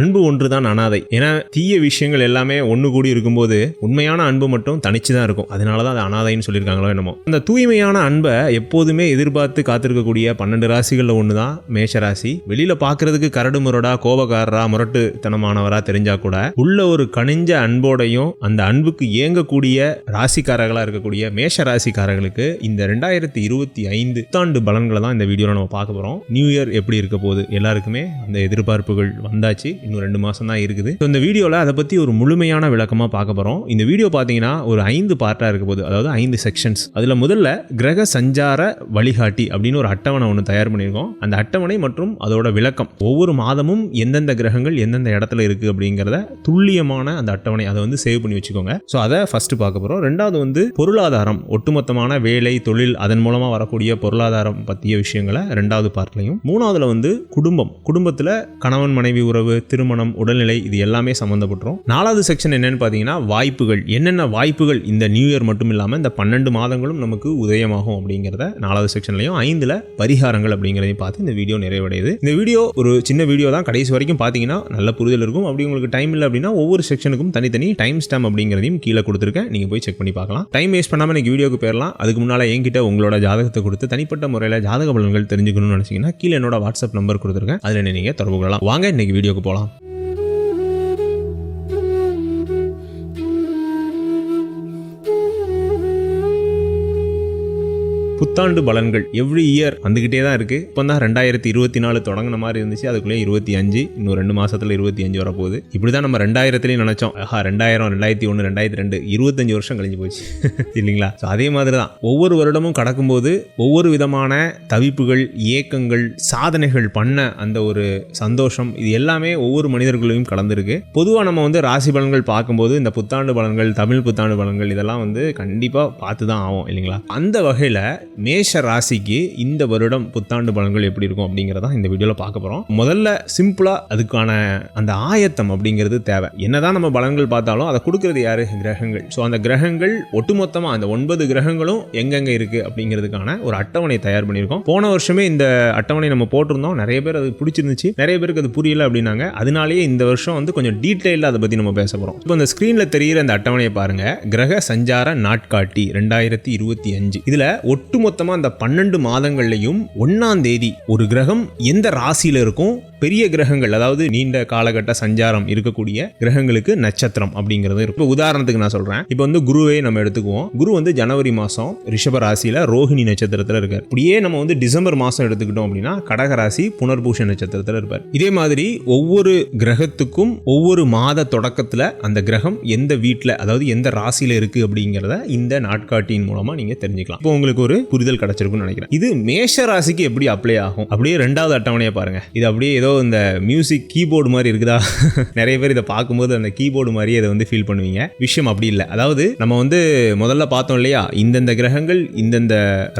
அன்பு ஒன்றுதான் அனாதை. ஏன்னா தீய விஷயங்கள் எல்லாமே ஒன்று கூடி இருக்கும்போது உண்மையான அன்பு மட்டும் தனிச்சு தான் இருக்கும். அதனால தான் அது அனாதைன்னு சொல்லியிருக்காங்களோ என்னமோ. அந்த தூய்மையான அன்பை எப்போதுமே எதிர்பார்த்து காத்திருக்கக்கூடிய பன்னெண்டு ராசிகளில் ஒன்று தான் மேஷ ராசி வெளியில பார்க்கறதுக்கு கரடு முரடா கோபக்காரரா முரட்டுத்தனமானவரா தெரிஞ்சா கூட உள்ள ஒரு கனிஞ்ச அன்போடையும் அந்த அன்புக்கு இயங்கக்கூடிய ராசிக்காரர்களாக இருக்கக்கூடிய மேஷ ராசிக்காரர்களுக்கு இந்த ரெண்டாயிரத்தி இருபத்தி ஐந்து புத்தாண்டு பலன்களை தான் இந்த வீடியோவில் நம்ம பார்க்க போகிறோம் நியூ இயர் எப்படி இருக்க போகுது? எல்லாருக்குமே அந்த எதிர்பார்ப்புகள் வந்தாச்சு. இன்னும் ரெண்டு மாதம் தான் இருக்குது. ஸோ இந்த வீடியோவில் அதை பற்றி ஒரு முழுமையான விளக்கமாக பார்க்க போகிறோம் இந்த வீடியோ பார்த்தீங்கன்னா ஒரு ஐந்து பார்ட்டாக இருக்க போகுது. அதாவது ஐந்து செக்ஷன்ஸ் அதில் முதல்ல கிரக சஞ்சார வழிகாட்டி அப்படின்னு ஒரு அட்டவணை ஒன்று தயார் பண்ணியிருக்கோம். அந்த அட்டவணை மற்றும் அதோட விளக்கம். ஒவ்வொரு மாதமும் எந்தெந்த கிரகங்கள் எந்தெந்த இடத்துல இருக்குது அப்படிங்கிறத துல்லியமான அந்த அட்டவணை அதை வந்து சேவ் பண்ணி வச்சுக்கோங்க. ஸோ அதை ஃபர்ஸ்ட் பார்க்க போகிறோம் ரெண்டாவது வந்து பொருளாதாரம். ஒட்டுமொத்தமான வேலை தொழில் அதன் மூலமாக வரக்கூடிய பொருளாதாரம் பற்றிய விஷயங்களை ரெண்டாவது பார்ட்லையும் மூணாவதுல வந்து குடும்பம். குடும்பத்தில் கணவன் மனைவி உறவு திருமணம் உடல்நிலை இது எல்லாமே சம்மந்தப்பட்டுரும் நாலாவது செக்ஷன் என்னன்னு பார்த்தீங்கன்னா வாய்ப்புகள். என்னென்ன வாய்ப்புகள் இந்த நியூ இயர் மட்டும் இல்லாமல் இந்த பன்னெண்டு மாதங்களும் நமக்கு உதயமாகும் அப்படிங்கிறத நாலாவது செக்ஷன்லையும் ஐந்தில் பரிகாரங்கள் அப்படிங்கிறதையும் பார்த்து இந்த வீடியோ நிறைவடையுது. இந்த வீடியோ ஒரு சின்ன வீடியோ தான். கடைசி வரைக்கும் பார்த்தீங்கன்னா நல்ல புரிதல் இருக்கும். அப்படி உங்களுக்கு டைம் இல்லை அப்படின்னா ஒவ்வொரு செக்ஷனுக்கும் தனித்தனி டைம் ஸ்டாம் அப்படிங்கிறதையும் கீழே கொடுத்துருக்கேன். நீங்கள் போய் செக் பண்ணி பார்க்கலாம். டைம் வேஸ்ட் பண்ணாமல் இன்னைக்கு வீடியோக்கு போயிடலாம் அதுக்கு முன்னால் என்கிட்ட உங்களோட ஜாதகத்தை கொடுத்து தனிப்பட்ட முறையில் ஜாதக பலன்கள் தெரிஞ்சுக்கணும்னு நினச்சிங்கன்னா கீழே என்னோட வாட்ஸ்அப் நம்பர் கொடுத்துருக்கேன். அதில் நீங்கள் தொடர்பு கொள்ளலாம். வாங்க இன்னைக்கு வீடியோக்கு போகலாம் புத்தாண்டு பலன்கள் எவ்ரி இயர் வந்துகிட்டே தான் இருக்கு. இப்போ தான் ரெண்டாயிரத்தி இருபத்தி நாலு தொடங்கின மாதிரி இருந்துச்சு. அதுக்குள்ளே இருபத்தி அஞ்சு இன்னும் ரெண்டு மாசத்துல இருபத்தி அஞ்சு வரப்போகுது. இப்படி தான் நம்ம ரெண்டாயிரத்துலையும் நினைச்சோம். ஆஹா ரெண்டாயிரம் ரெண்டாயிரத்தி ஒன்று ரெண்டாயிரத்தி ரெண்டு இருபத்தஞ்சு வருஷம் கழிஞ்சு போச்சு. இல்லைங்களா? ஸோ அதே மாதிரி தான் ஒவ்வொரு வருடமும் கடக்கும்போது ஒவ்வொரு விதமான தவிப்புகள் ஏக்கங்கள் சாதனைகள் பண்ண அந்த ஒரு சந்தோஷம் இது எல்லாமே ஒவ்வொரு மனிதர்களையும் கலந்துருக்கு. பொதுவாக நம்ம வந்து ராசி பலன்கள் பார்க்கும்போது இந்த புத்தாண்டு பலன்கள் தமிழ் புத்தாண்டு பலன்கள் இதெல்லாம் வந்து கண்டிப்பாக பார்த்து தான் ஆகும் இல்லைங்களா? அந்த வகையில் மேஷ ராசிக்கு இந்த வருடம் புத்தாண்டு பலன்கள் எப்படி இருக்கும் அப்படிங்கிறத இந்த வீடியோவில் பார்க்க போகிறோம் முதல்ல சிம்பிளாக அதுக்கான அந்த ஆயத்தம் அப்படிங்கிறது தேவை. என்னதான் நம்ம பலன்கள் பார்த்தாலும் அதை கொடுக்கறது யாரு? கிரகங்கள். ஸோ அந்த கிரகங்கள் ஒட்டுமொத்தமாக அந்த ஒன்பது கிரகங்களும் எங்கெங்கே இருக்குது அப்படிங்கிறதுக்கான ஒரு அட்டவணை தயார் பண்ணியிருக்கோம். போன வருஷமே இந்த அட்டவணை நம்ம போட்டிருந்தோம். நிறைய பேர் அது பிடிச்சிருந்துச்சு. நிறைய பேருக்கு அது புரியல அப்படின்னாங்க. அதனாலேயே இந்த வருஷம் வந்து கொஞ்சம் டீட்டெயிலாக அதை பற்றி நம்ம பேச போகிறோம் இப்போ இந்த ஸ்க்ரீனில் தெரியிற அந்த அட்டவணையை பாருங்கள் கிரக சஞ்சார நாட்காட்டி ரெண்டாயிரத்தி இருபத்தி அஞ்சு. இதில் ஒட்டுமொத்த ஒட்டுமொத்தமாக அந்த பன்னெண்டு மாதங்கள்லையும் ஒன்னாம் தேதி ஒரு கிரகம் எந்த ராசியில் இருக்கும்? பெரிய கிரகங்கள் அதாவது நீண்ட காலகட்ட சஞ்சாரம் இருக்கக்கூடிய கிரகங்களுக்கு நட்சத்திரம் அப்படிங்கிறது இருக்கும் இப்போ உதாரணத்துக்கு நான் சொல்றேன். இப்போ வந்து குருவே நம்ம எடுத்துக்குவோம். குரு வந்து ஜனவரி மாசம் ரிஷப ராசியில ரோஹிணி நட்சத்திரத்துல இருக்கார். இப்படியே நம்ம வந்து டிசம்பர் மாசம் எடுத்துக்கிட்டோம் அப்படின்னா கடகராசி புனர்பூஷ நட்சத்திரத்துல இருப்பார். இதே மாதிரி ஒவ்வொரு கிரகத்துக்கும் ஒவ்வொரு மாத தொடக்கத்துல அந்த கிரகம் எந்த வீட்டில் அதாவது எந்த ராசியில இருக்கு அப்படிங்கிறத இந்த நாட்காட்டியின் மூலமா நீங்க தெரிஞ்சுக்கலாம். இப்போ உங்களுக்கு ஒரு புரிதல் கிடைச்சிருக்கும்னு நினைக்கிறேன். இது மேஷ ராசிக்கு எப்படி அப்ளை ஆகும்? அப்படியே ரெண்டாவது அட்டவணையை பாருங்க. இது அப்படியே ஏதோ இந்த மியூசிக் கீபோர்டு மாதிரி இருக்குதா? நிறைய பேர் இதை பார்க்கும்போது அந்த கீபோர்டு மாதிரி அதை வந்து ஃபீல் பண்ணுவீங்க. விஷயம் அப்படி இல்லை. அதாவது நம்ம வந்து முதல்ல பார்த்தோம் இல்லையா? இந்தந்த கிரகங்கள் இந்தந்த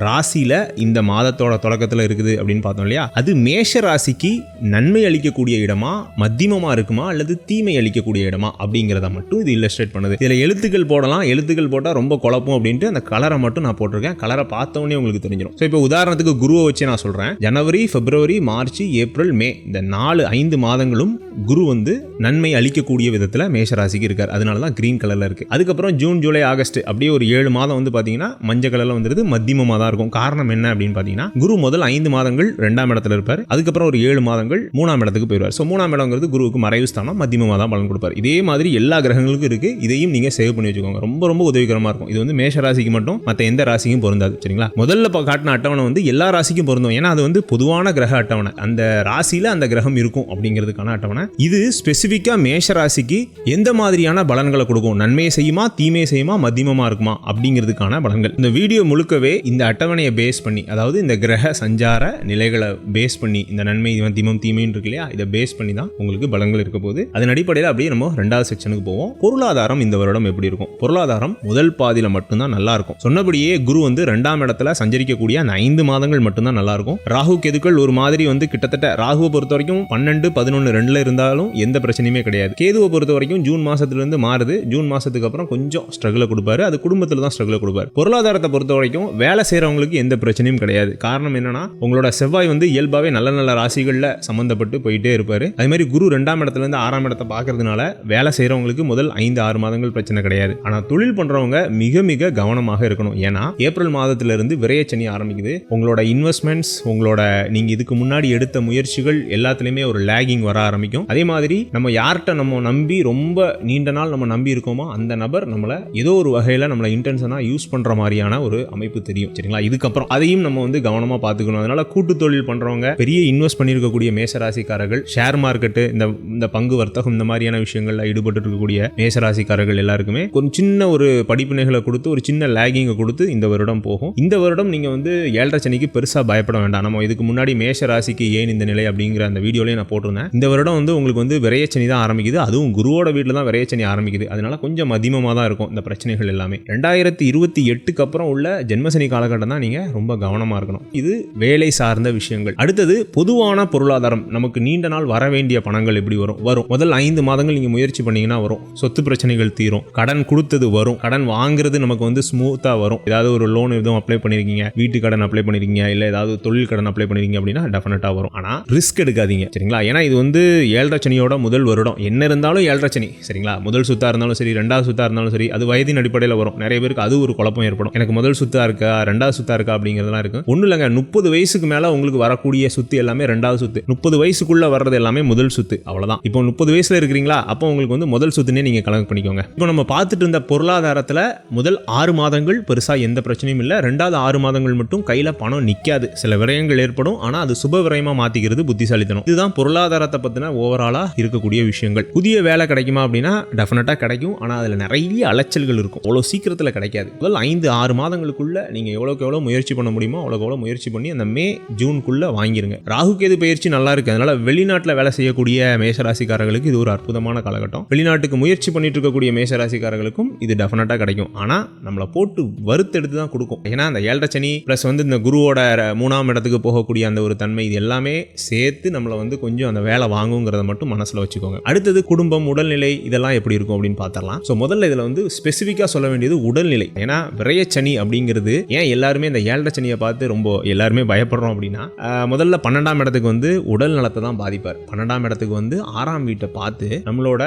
ராசியில் இந்த மாதத்தோட தொடக்கத்தில் இருக்குது அப்படின்னு பார்த்தோம் இல்லையா? அது மேஷ ராசிக்கு நன்மை அளிக்கக்கூடிய இடமா மத்தியமமாக இருக்குமா அல்லது தீமை அளிக்கக்கூடிய இடமா அப்படிங்கிறத மட்டும் இது இல்லஸ்ட்ரேட் பண்ணுது. இதில் எழுத்துக்கள் போடலாம். எழுத்துக்கள் போட்டால் ரொம்ப குழப்பம் அப்படின்ட்டு அந்த கலரை மட்டும் நான் போட்டிருக்கேன். கலரை பார்த்தோன்னே உங்களுக்கு தெரிஞ்சிடும் ஸோ இப்போ உதாரணத்துக்கு குருவை வச்சு நான் சொல்கிறேன் ஜனவரி பிப்ரவரி மார்ச் ஏப்ரல் மே இந்த நாலு ஐந்து மாதங்களும் குரு வந்து நன்மை அளிக்கக்கூடிய விதத்தில் மேஷராசிக்கு இருக்கார். அதனால தான் கிரீன் கலரில் இருக்குது அதுக்கப்புறம் ஜூன் ஜூலை ஆகஸ்ட் அப்படியே ஒரு ஏழு மாதம் வந்து பார்த்தீங்கன்னா மஞ்சள் கலரில் வந்துருது. மத்தியமமாக தான் இருக்கும். காரணம் என்ன அப்படின்னு பார்த்தீங்கன்னா குரு முதல் ஐந்து மாதங்கள் ரெண்டாம் இடத்துல இருப்பார். அதுக்கப்புறம் ஒரு ஏழு மாதங்கள் மூணாம் இடத்துக்கு போயிடுவார். ஸோ மூணாம் இடங்கிறது குருவுக்கு மறைவு ஸ்தானம் மத்தியமமாக தான் பலன் கொடுப்பார். இதே மாதிரி எல்லா கிரகங்களுக்கும் இருக்குது இதையும் நீங்கள் சேவ் பண்ணி வச்சுக்கோங்க. ரொம்ப ரொம்ப உதவிகரமாக இருக்கும். இது வந்து மேஷ ராசிக்கு மட்டும் மற்ற எந்த ராசிக்கும் பொருந்தாது. சரிங்களா? முதல்ல காட்டின அட்டவணை வந்து எல்லா ராசிக்கும் பொருந்தும். ஏன்னா அது வந்து பொதுவான கிரக அட்டவணை. அந்த ராசியில் அந்த கிரகம் இருக்கும் அப்படிங்கிறதுக்கான அட்டவணை. இது ஸ்பெசிஃபிக்காக மேஷ ராசிக்கு எந்த மாதிரியான பலன்களை கொடுக்கும்? நன்மையை செய்யுமா தீமையை செய்யுமா மத்தியமமா இருக்குமா? அப்படிங்கிறதுக்கான பலன்கள். இந்த வீடியோ முழுக்கவே இந்த அட்டவணையை பேஸ் பண்ணி அதாவது இந்த கிரக சஞ்சார நிலைகளை பேஸ் பண்ணி இந்த நன்மை மத்தியமம் தீமைன்னு இருக்கு இல்லையா? இதை பேஸ் பண்ணி தான் உங்களுக்கு பலன்கள் இருக்க போகுது. அதன் அடிப்படையில் அப்படியே நம்ம ரெண்டாவது செக்ஷனுக்கு போவோம். பொருளாதாரம் இந்த வருடம் எப்படி இருக்கும்? பொருளாதாரம் முதல் பாதியில மட்டும்தான் நல்லா இருக்கும். சொன்னபடியே குரு வந்து ரெண்டாம் இடத்துல சஞ்சரிக்கக்கூடிய அந்த ஐந்து மாதங்கள் மட்டும்தான் நல்லா இருக்கும். ராகு கெதுக்கள் ஒரு மாதிரி வந்து கிட்டத்தட்ட ராகுவை பொறுத்த வரைக்கும் பன்னெண்டு பதினொன்று ரெண்டில் இருந்தாலும் எந்த பிரச்சனையுமே கிடையாது. கேதுவை பொறுத்த வரைக்கும் ஜூன் மாதத்துலேருந்து மாறுது. ஜூன் மாதத்துக்கு அப்புறம் கொஞ்சம் ஸ்ட்ரகிளை கொடுப்பாரு. அது குடும்பத்தில் தான் ஸ்ட்ரகிளை கொடுப்பாரு. பொருளாதாரத்தை பொறுத்த வரைக்கும் வேலை செய்கிறவங்களுக்கு எந்த பிரச்சனையும் கிடையாது. காரணம் என்னன்னா உங்களோட செவ்வாய் வந்து இயல்பாகவே நல்ல நல்ல ராசிகளில் சம்மந்தப்பட்டு போயிட்டே இருப்பார். அதே மாதிரி குரு ரெண்டாம் இடத்துல இருந்து ஆறாம் இடத்தை பார்க்கறதுனால வேலை செய்கிறவங்களுக்கு முதல் ஐந்து ஆறு மாதங்கள் பிரச்சனை கிடையாது. ஆனால் தொழில் பண்ணுறவங்க மிக மிக கவனமாக இருக்கணும். ஏன்னா ஏப்ரல் மாதத்திலிருந்து விரையச்சனி ஆரம்பிக்குது. உங்களோட இன்வெஸ்ட்மெண்ட்ஸ் உங்களோட நீங்கள் இதுக்கு முன்னாடி எடுத்த முயற்சிகள் எல்லா எல்லாத்துலயுமே ஒரு லேகிங் வர ஆரம்பிக்கும். அதே மாதிரி நம்ம யார்கிட்ட நம்ம நம்பி ரொம்ப நீண்ட நாள் நம்ம நம்பி இருக்கோமோ அந்த நபர் நம்மள ஏதோ ஒரு வகையில நம்மளை இன்டென்ஷனா யூஸ் பண்ற மாதிரியான ஒரு அமைப்பு தெரியும். சரிங்களா? இதுக்கப்புறம் அதையும் நம்ம வந்து கவனமா பார்த்துக்கணும். அதனால கூட்டு தொழில் பண்றவங்க பெரிய இன்வெஸ்ட் பண்ணியிருக்கக்கூடிய மேசராசிக்காரர்கள் ஷேர் மார்க்கெட்டு இந்த இந்த பங்கு வர்த்தகம் இந்த மாதிரியான விஷயங்கள்ல ஈடுபட்டு இருக்கக்கூடிய மேசராசிக்காரர்கள் எல்லாருக்குமே ஒரு சின்ன ஒரு படிப்பினைகளை கொடுத்து ஒரு சின்ன லேகிங்கை கொடுத்து இந்த வருடம் போகும். இந்த வருடம் நீங்க வந்து ஏழரை சனிக்கு பெருசா பயப்பட வேண்டாம். நம்ம இதுக்கு முன்னாடி மேஷ ராசிக்கு ஏன் இந்த நிலை அப்படிங்கிற அந்த வீடியோலயே நான் போட்டிருந்தேன். இந்த வருடம் வந்து உங்களுக்கு வந்து விரையச்சனி தான் ஆரம்பிக்குது. அதுவும் குருவோட வீட்டில் தான் விரையச்சனி ஆரம்பிக்குது. அதனால கொஞ்சம் அதிகமாக தான் இருக்கும் இந்த பிரச்சனைகள் எல்லாமே. ரெண்டாயிரத்தி இருபத்தி எட்டுக்கு அப்புறம் உள்ள ஜென்மசனி காலகட்டம் தான் நீங்கள் ரொம்ப கவனமாக இருக்கணும். இது வேலை சார்ந்த விஷயங்கள். அடுத்தது பொதுவான பொருளாதாரம். நமக்கு நீண்ட நாள் வர வேண்டிய பணங்கள் எப்படி வரும்? வரும். முதல் ஐந்து மாதங்கள் நீங்கள் முயற்சி பண்ணீங்கன்னா வரும். சொத்து பிரச்சனைகள் தீரும். கடன் கொடுத்தது வரும். கடன் வாங்குறது நமக்கு வந்து ஸ்மூத்தாக வரும். ஏதாவது ஒரு லோன் எதுவும் அப்ளை பண்ணிருக்கீங்க. வீட்டு கடன் அப்ளை பண்ணிருக்கீங்க. இல்லை ஏதாவது தொழில் கடன் அப்ளை பண்ணிருக்கீங்க அப்படின்னா டெஃபினட்டாக வரும். ஆனால் ரிஸ்க் எடுக்க எடுக்காதீங்க சரிங்களா? ஏன்னா இது வந்து ஏழரை சனியோட முதல் வருடம். என்ன இருந்தாலும் ஏழரை சனி சரிங்களா? முதல் சுத்தா இருந்தாலும் சரி ரெண்டாவது சுத்தா இருந்தாலும் சரி அது வயதின் அடிப்படையில் வரும். நிறைய பேருக்கு அது ஒரு குழப்பம் ஏற்படும். எனக்கு முதல் சுத்தா இருக்கா ரெண்டாவது சுத்தா இருக்கா அப்படிங்கிறதுலாம் இருக்கும் ஒன்றும் இல்லைங்க முப்பது வயசுக்கு மேலே உங்களுக்கு வரக்கூடிய சுத்து எல்லாமே ரெண்டாவது சுத்து. முப்பது வயசுக்குள்ள வர்றது எல்லாமே முதல் சுத்து அவ்வளோதான் இப்போ முப்பது வயசுல இருக்கிறீங்களா? அப்போ உங்களுக்கு வந்து முதல் சுத்துனே நீங்கள் கணக்கு பண்ணிக்கோங்க. இப்போ நம்ம பார்த்துட்டு இருந்த பொருளாதாரத்தில் முதல் ஆறு மாதங்கள் பெருசாக எந்த பிரச்சனையும் இல்லை. ரெண்டாவது ஆறு மாதங்கள் மட்டும் கையில் பணம் நிற்காது சில விரயங்கள் ஏற்படும். ஆனால் அது சுப விரயமாக மாற்றிக்கிறது புத்திசாலி புத்திசாலித்தனம் இதுதான் பொருளாதாரத்தை பத்தின ஓவராலா இருக்கக்கூடிய விஷயங்கள். புதிய வேலை கிடைக்குமா அப்படின்னா டெஃபினட்டா கிடைக்கும். ஆனா அதுல நிறைய அலைச்சல்கள் இருக்கும். அவ்வளோ சீக்கிரத்துல கிடைக்காது. முதல் ஐந்து ஆறு மாதங்களுக்குள்ள நீங்க எவ்வளோக்கு எவ்வளோ முயற்சி பண்ண முடியுமோ அவ்வளோக்கு எவ்வளோ முயற்சி பண்ணி அந்த மே ஜூனுக்குள்ள வாங்கிருங்க. ராகு கேது பயிற்சி நல்லா இருக்கு. அதனால வெளிநாட்டில் வேலை செய்யக்கூடிய மேசராசிக்காரர்களுக்கு இது ஒரு அற்புதமான காலகட்டம். வெளிநாட்டுக்கு முயற்சி பண்ணிட்டு இருக்கக்கூடிய மேசராசிக்காரர்களுக்கும் இது டெஃபினட்டா கிடைக்கும். ஆனா நம்மளை போட்டு வறுத்தெடுத்து தான் கொடுக்கும். ஏன்னா அந்த ஏழரை சனி ப்ளஸ் வந்து இந்த குருவோட மூணாம் இடத்துக்கு போகக்கூடிய அந்த ஒரு தன்மை இது எல்லாமே சேர்த்து நம்ம நம்மளை வந்து கொஞ்சம் அந்த வேலை வாங்குங்கிறத மட்டும் மனசில் வச்சுக்கோங்க. அடுத்தது குடும்பம் உடல்நிலை இதெல்லாம் எப்படி இருக்கும் அப்படின்னு பார்த்தரலாம் ஸோ முதல்ல இதில் வந்து ஸ்பெசிஃபிக்காக சொல்ல வேண்டியது உடல்நிலை. ஏன்னா விரையச்சனி அப்படிங்கிறது ஏன் எல்லாருமே இந்த ஏழரை சனியை பார்த்து ரொம்ப எல்லாருமே பயப்படுறோம் அப்படின்னா முதல்ல பன்னெண்டாம் இடத்துக்கு வந்து உடல் நலத்தை தான் பாதிப்பார். பன்னெண்டாம் இடத்துக்கு வந்து ஆறாம் வீட்டை பார்த்து நம்மளோட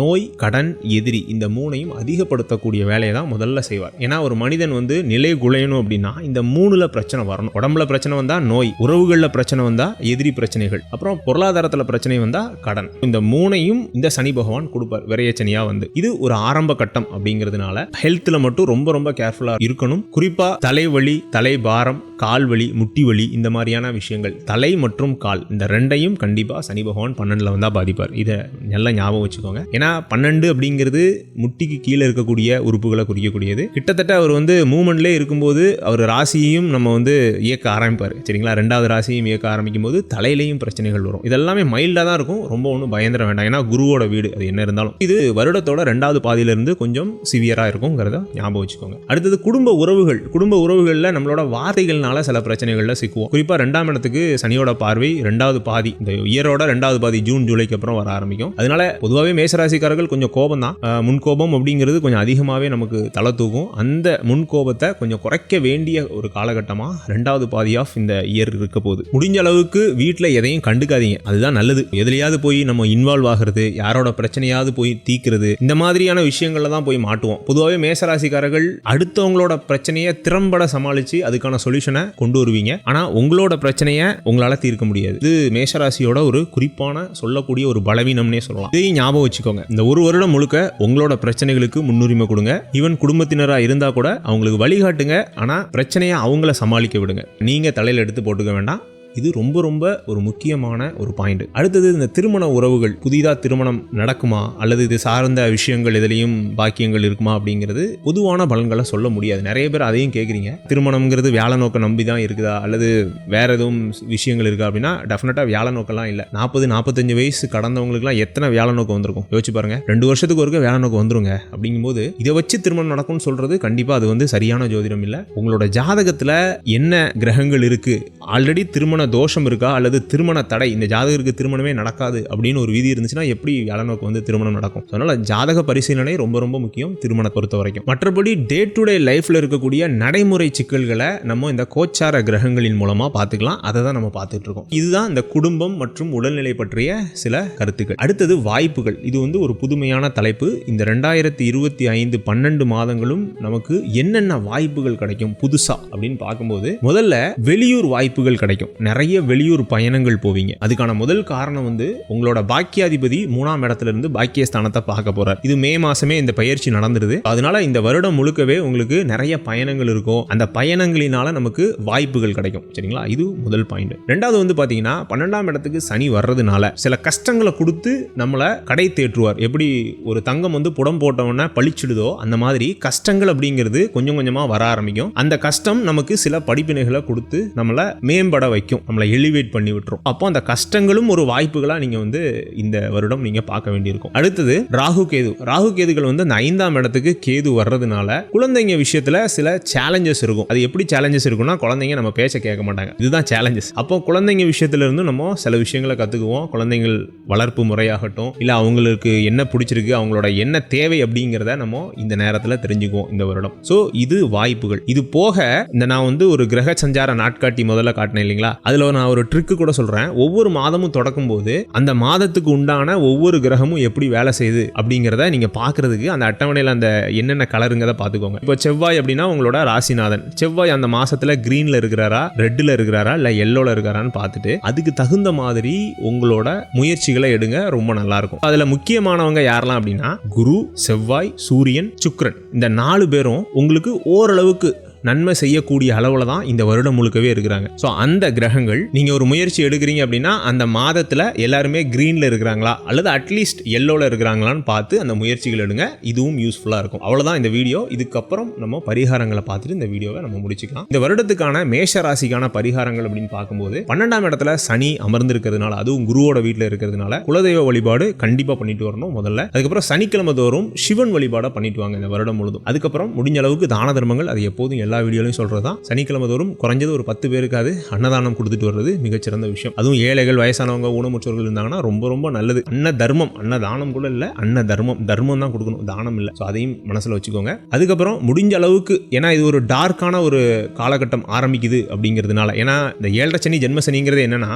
நோய் கடன் எதிரி இந்த மூணையும் அதிகப்படுத்தக்கூடிய வேலையை தான் முதல்ல செய்வார். ஏன்னா ஒரு மனிதன் வந்து நிலை குலையணும் அப்படின்னா இந்த மூணுல பிரச்சனை வரணும். உடம்புல பிரச்சனை வந்தா நோய் உறவுகளில் பிரச்சனை வந்தா எதிரி பிரச்சனைகள். அப்புறம் பொருளாதாரத்தில் பிரச்சனை வந்தால் கடன். இந்த மூணையும் இந்த சனி பகவான் கொடுப்பார். விரையச்சனியா வந்து. இது ஒரு ஆரம்ப கட்டம் அப்படிங்கிறதுனால ஹெல்த்தில் மட்டும் ரொம்ப ரொம்ப கேர்ஃபுல்லாக இருக்கணும். குறிப்பாக தலைவலி தலைபாரம் கால் வலி முட்டி வலி இந்த மாதிரியான விஷயங்கள். தலை மற்றும் கால் இந்த ரெண்டையும் கண்டிப்பாக சனி பகவான் பன்னெண்டில் வந்தால் பாதிப்பார். இதை நல்லா ஞாபகம் வச்சுக்கோங்க. ஏன்னா பன்னெண்டு அப்படிங்கிறது முட்டிக்கு கீழே இருக்கக்கூடிய உறுப்புகளை குறிக்கக்கூடியது. கிட்டத்தட்ட அவர் வந்து மூமெண்ட்லேயே இருக்கும்போது அவர் ராசியையும் நம்ம வந்து இயக்க ஆரம்பிப்பார். சரிங்களா? ரெண்டாவது ராசியும் இயக்க ஆரம்பிக்கும் போது தலையிலையும் பிரச்சனைகள் வரும். இதெல்லாமே மைல்டாக தான் இருக்கும். ரொம்ப ஒன்றும் பயந்துட வேண்டாம். ஏன்னா குருவோட வீடு அது என்ன இருந்தாலும். இது வருடத்தோட ரெண்டாவது பாதியிலிருந்து கொஞ்சம் சிவியராக இருக்குங்கிறத ஞாபகம் வச்சுக்கோங்க. அடுத்தது குடும்ப உறவுகள். குடும்ப உறவுகளில் நம்மளோட வார்த்தைகள்னால சில பிரச்சனைகளில் சிக்குவோம். குறிப்பாக ரெண்டாம் இடத்துக்கு சனியோட பார்வை ரெண்டாவது பாதி இந்த இயரோட ரெண்டாவது பாதி ஜூன் ஜூலைக்கு அப்புறம் வர ஆரம்பிக்கும். அதனால பொதுவாகவே மேசராசிக்காரர்கள் கொஞ்சம் கோபம் தான். முன்கோபம் அப்படிங்கிறது கொஞ்சம் அதிகமாகவே நமக்கு தலை தூக்கும் அந்த முன்கோபத்தை கொஞ்சம் குறைக்க வேண்டிய ஒரு காலகட்டமாக ரெண்டாவது பாதி ஆஃப் இந்த இயர் இருக்க போகுது. முடிஞ்ச அளவுக்கு வீட்டில் எதையும் கண்டுக்காதீங்க. அதுதான் நல்லது. எதுலையாவது போய் நம்ம இன்வால்வ் ஆகிறது யாரோட பிரச்சனையாவது போய் தீக்கிறது இந்த மாதிரியான விஷயங்கள்ல தான் போய் மாட்டுவோம். பொதுவாகவே மேசராசிக்காரர்கள் அடுத்தவங்களோட பிரச்சனையை திறம்பட சமாளித்து அதுக்கான சொல்யூஷனை கொண்டு வருவீங்க. ஆனால் உங்களோட பிரச்சனையை உங்களால் தீர்க்க முடியாது. இது மேஷராசியோட ஒரு குறிப்பான சொல்லக்கூடிய ஒரு பலவீனம்னே சொல்லலாம். இதையும் ஞாபகம் வச்சுக்கோங்க. இந்த ஒரு வருடம் முழுக்க உங்களோட பிரச்சனைகளுக்கு முன்னுரிமை கொடுங்க. ஈவன் குடும்பத்தினராக இருந்தால் கூட அவங்களுக்கு வழிகாட்டுங்க. ஆனால் பிரச்சனையை அவங்கள சமாளிக்க விடுங்க. நீங்கள் தலையில் எடுத்து போட்டுக்க வேண்டாம். இது ரொம்ப ரொம்ப ஒரு முக்கியமான ஒரு பாயிண்ட் அடுத்தது இந்த திருமண உறவுகள் புதிதாக திருமணம் நடக்குமா? அல்லது இது சார்ந்த விஷயங்கள் எதுலேயும் பாக்கியங்கள் இருக்குமா? அப்படிங்கிறது பொதுவான பலன்களை சொல்ல முடியாது. நிறைய பேர் அதையும் கேட்குறீங்க திருமணம்ங்கிறது வேலை நோக்கம் நம்பி தான் இருக்குதா? அல்லது வேற எதுவும் விஷயங்கள் இருக்கா அப்படின்னா டெஃபினட்டாக வேலை நோக்கம்லாம் இல்லை. நாற்பது நாற்பத்தஞ்சு வயசு கடந்தவங்களுக்குலாம் எத்தனை வேலை நோக்கம் வந்திருக்கும்? யோசிச்சு பாருங்க. ரெண்டு வருஷத்துக்கு ஒருக்க வேலை நோக்கம் வந்துருங்க. அப்படிங்கும்போது இதை வச்சு திருமணம் நடக்கும்னு சொல்றது கண்டிப்பாக அது வந்து சரியான ஜோதிடம் இல்லை. உங்களோட ஜாதகத்தில் என்ன கிரகங்கள் இருக்கு? ஆல்ரெடி திருமண தோஷம் இருக்கா அல்லது திருமண தடை இந்த ஜாதகருக்கு திருமணமே நடக்காது அப்படின்னு ஒரு விதி இருந்துச்சுன்னா எப்படி வியாழனுக்கு வந்து திருமணம் நடக்கும்? அதனால் அதனால ஜாதக பரிசீலனை ரொம்ப ரொம்ப முக்கியம் திருமண பொறுத்த வரைக்கும். மற்றபடி டே டு டே லைஃப்ல இருக்கக்கூடிய நடைமுறை சிக்கல்களை நம்ம இந்த கோச்சார கிரகங்களின் மூலமா பார்த்துக்கலாம். அதை தான் நம்ம பார்த்துட்டு இருக்கோம். இதுதான் இந்த குடும்பம் மற்றும் உடல்நிலை பற்றிய சில கருத்துக்கள். அடுத்தது வாய்ப்புகள். இது வந்து ஒரு புதுமையான தலைப்பு. இந்த ரெண்டாயிரத்தி இருபத்தி ஐந்து பன்னெண்டு மாதங்களும் நமக்கு என்னென்ன வாய்ப்புகள் கிடைக்கும் புதுசா அப்படின்னு பார்க்கும்போது முதல்ல வெளியூர் வாய்ப்புகள் கிடைக்கும். நிறைய வெளியூர் பயணங்கள் போவீங்க. அதுக்கான முதல் காரணம் வந்து உங்களோட பாக்கியாதிபதி மூணாம் இடத்துல இருந்து பாக்கியஸ்தானத்தை பார்க்க போறார். இது மே மாசமே இந்த பயிற்சி நடந்துருது. அதனால இந்த வருடம் முழுக்கவே உங்களுக்கு நிறைய பயணங்கள் இருக்கும். அந்த பயணங்களினால நமக்கு வாய்ப்புகள் கிடைக்கும். சரிங்களா? இது முதல் பாயிண்ட் ரெண்டாவது வந்து பாத்தீங்கன்னா பன்னெண்டாம் இடத்துக்கு சனி வர்றதுனால சில கஷ்டங்களை கொடுத்து நம்மளை கடை தேற்றுவார். எப்படி ஒரு தங்கம் வந்து புடம் போட்டவொன்னே பழிச்சிடுதோ அந்த மாதிரி கஷ்டங்கள் அப்படிங்கிறது கொஞ்சம் கொஞ்சமாக வர ஆரம்பிக்கும். அந்த கஷ்டம் நமக்கு சில படிப்பினைகளை கொடுத்து நம்மளை மேம்பட வைக்கும். நம்மளை எலிவேட் பண்ணி விட்டுரும். அப்போ அந்த கஷ்டங்களும் ஒரு வாய்ப்புகளாக நீங்கள் வந்து இந்த வருடம் நீங்கள் பார்க்க வேண்டியிருக்கும். அடுத்தது ராகு கேது. ராகு கேதுகள் வந்து அந்த ஐந்தாம் இடத்துக்கு கேது வர்றதுனால குழந்தைங்க விஷயத்தில் சில சேலஞ்சஸ் இருக்கும். அது எப்படி சேலஞ்சஸ் இருக்கும்னா குழந்தைங்க நம்ம பேச்ச கேட்க மாட்டாங்க. இதுதான் சேலஞ்சஸ் அப்போ குழந்தைங்க விஷயத்துல இருந்து நம்ம சில விஷயங்களை கற்றுக்குவோம் குழந்தைகள் வளர்ப்பு முறையாகட்டும் இல்லை அவங்களுக்கு என்ன பிடிச்சிருக்கு அவங்களோட என்ன தேவை அப்படிங்கிறத நம்ம இந்த நேரத்தில் தெரிஞ்சுக்குவோம் இந்த வருடம். ஸோ இது வாய்ப்புகள். இது போக இந்த நான் வந்து ஒரு கிரக சஞ்சார நாட்காட்டி முதல்ல காட்டினேன் இல்லைங்களா? அதில் நான் ஒரு ட்ரிக்கு கூட சொல்கிறேன் ஒவ்வொரு மாதமும் தொடக்கும் போது அந்த மாதத்துக்கு உண்டான ஒவ்வொரு கிரகமும் எப்படி வேலை செய்யுது அப்படிங்கிறத நீங்கள் பார்க்குறதுக்கு அந்த அட்டவணையில் அந்த என்னென்ன கலருங்கிறத பார்த்துக்கோங்க. இப்போ செவ்வாய் அப்படின்னா உங்களோட ராசிநாதன். செவ்வாய் அந்த மாதத்தில் க்ரீனில் இருக்கிறாரா ரெட்டில் இருக்கிறாரா இல்லை எல்லோவில் இருக்கிறாரான்னு பார்த்துட்டு அதுக்கு தகுந்த மாதிரி உங்களோட முயற்சிகளை எடுங்க ரொம்ப நல்லாயிருக்கும். அதில் முக்கியமானவங்க யாரெல்லாம் அப்படின்னா குரு செவ்வாய் சூரியன் சுக்ரன் இந்த நாலு பேரும் உங்களுக்கு ஓரளவுக்கு நன்மை செய்யக்கூடிய அளவில் தான் இந்த வருடம் முழுக்கவே இருக்கிறாங்க. ஸோ அந்த கிரகங்கள் நீங்கள் ஒரு முயற்சி எடுக்கிறீங்க அப்படின்னா அந்த மாதத்தில் எல்லாருமே க்ரீனில் இருக்கிறாங்களா? அல்லது அட்லீஸ்ட் எல்லோவில் இருக்கிறாங்களான்னு பார்த்து அந்த முயற்சிகள் எடுங்க. இதுவும் யூஸ்ஃபுல்லாக இருக்கும். அவ்வளோதான் இந்த வீடியோ. இதுக்கப்புறம் நம்ம பரிகாரங்களை பார்த்துட்டு இந்த வீடியோவை நம்ம முடிச்சுக்கலாம். இந்த வருடத்துக்கான மேஷ ராசிக்கான பரிகாரங்கள் அப்படின்னு பார்க்கும்போது பன்னெண்டாம் இடத்துல சனி அமர்ந்திருக்கிறதுனால அதுவும் குருவோட வீட்டில் இருக்கிறதுனால குலதெய்வ வழிபாடு கண்டிப்பாக பண்ணிட்டு வரணும் முதல்ல. அதுக்கப்புறம் சனிக்கிழமை தோறும் சிவன் வழிபாடை பண்ணிட்டு வாங்க இந்த வருடம் முழுதும். அதுக்கப்புறம் முடிஞ்ச அளவுக்கு தான தர்மங்கள் அது எப்போதும் எல்லா வீடியோலையும் சொல்கிறது தான் சனிக்கிழமை தோறும் குறைஞ்சது ஒரு பத்து பேருக்காவது அன்னதானம் கொடுத்துட்டு வர்றது மிகச்சிறந்த விஷயம். அதுவும் ஏழைகள் வயசானவங்க ஊனமுற்றவர்கள் இருந்தாங்கன்னா ரொம்ப ரொம்ப நல்லது. அன்ன தர்மம் அன்னதானம் கூட இல்லை அன்ன தர்மம் தர்மம் தான் கொடுக்கணும். தானம் இல்லை. ஸோ அதையும் மனசில் வச்சுக்கோங்க. அதுக்கப்புறம் முடிஞ்ச அளவுக்கு ஏன்னா இது ஒரு டார்க்கான ஒரு காலகட்டம் ஆரம்பிக்குது அப்படிங்கிறதுனால ஏன்னா இந்த ஏழரை சனி ஜென்ம சனிங்கிறது என்னன்னா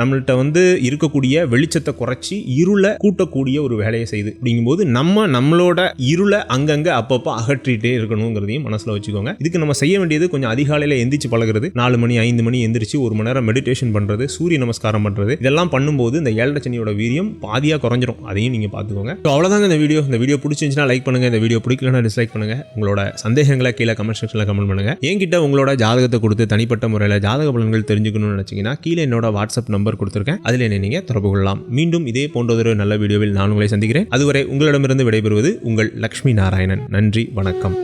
நம்மள்கிட்ட வந்து இருக்கக்கூடிய வெளிச்சத்தை குறைச்சி இருளை கூட்டக்கூடிய ஒரு வேலையை செய்யுது. அப்படிங்கும்போது நம்ம நம்மளோட இருளை அங்கங்கே அப்பப்போ அகற்றிட்டே இருக்கணுங்கிறதையும் மனசில் வச்சுக்கோங்க. இதுக்கு நம்ம செய்ய வேண்டியது கொஞ்சம் அதிகாலையில் எந்திரிச்சு பழகுறது நாலு மணி ஐந்து மணி எந்திரிச்சு ஒரு மணி நேரம் மெடிடேஷன் பண்ணுறது சூரிய நமஸ்காரம் பண்ணுறது இதெல்லாம் பண்ணும்போது இந்த ஏழரை சனியோட வீரியம் பாதியாக குறைஞ்சிரும். அதையும் நீங்கள் பார்த்துக்கோங்க. ஸோ அவ்வளோதாங்க இந்த வீடியோ. இந்த வீடியோ பிடிச்சிருந்துச்சுன்னா லைக் பண்ணுங்கள் இந்த வீடியோ பிடிக்கலன்னா டிஸ்லைக் பண்ணுங்கள் உங்களோட சந்தேகங்களை கீழே கமெண்ட் செக்ஷனில் கமெண்ட் பண்ணுங்க. என்கிட்ட உங்களோட ஜாதகத்தை கொடுத்து தனிப்பட்ட முறையில் ஜாதக பலன்கள் தெரிஞ்சுக்கணும்னு நினச்சிங்கன்னா கீழே என்னோட வாட்ஸ்அப் நம்பர் கொடுத்துருக்கேன். அதில் என்னை நீங்கள் தொடர்பு கொள்ளலாம். மீண்டும் இதே போன்றதொரு நல்ல வீடியோவில் நான் உங்களை சந்திக்கிறேன். அதுவரை உங்களிடமிருந்து விடைபெறுவது உங்கள் லக்ஷ்மி நாராயணன். நன்றி வணக்கம்.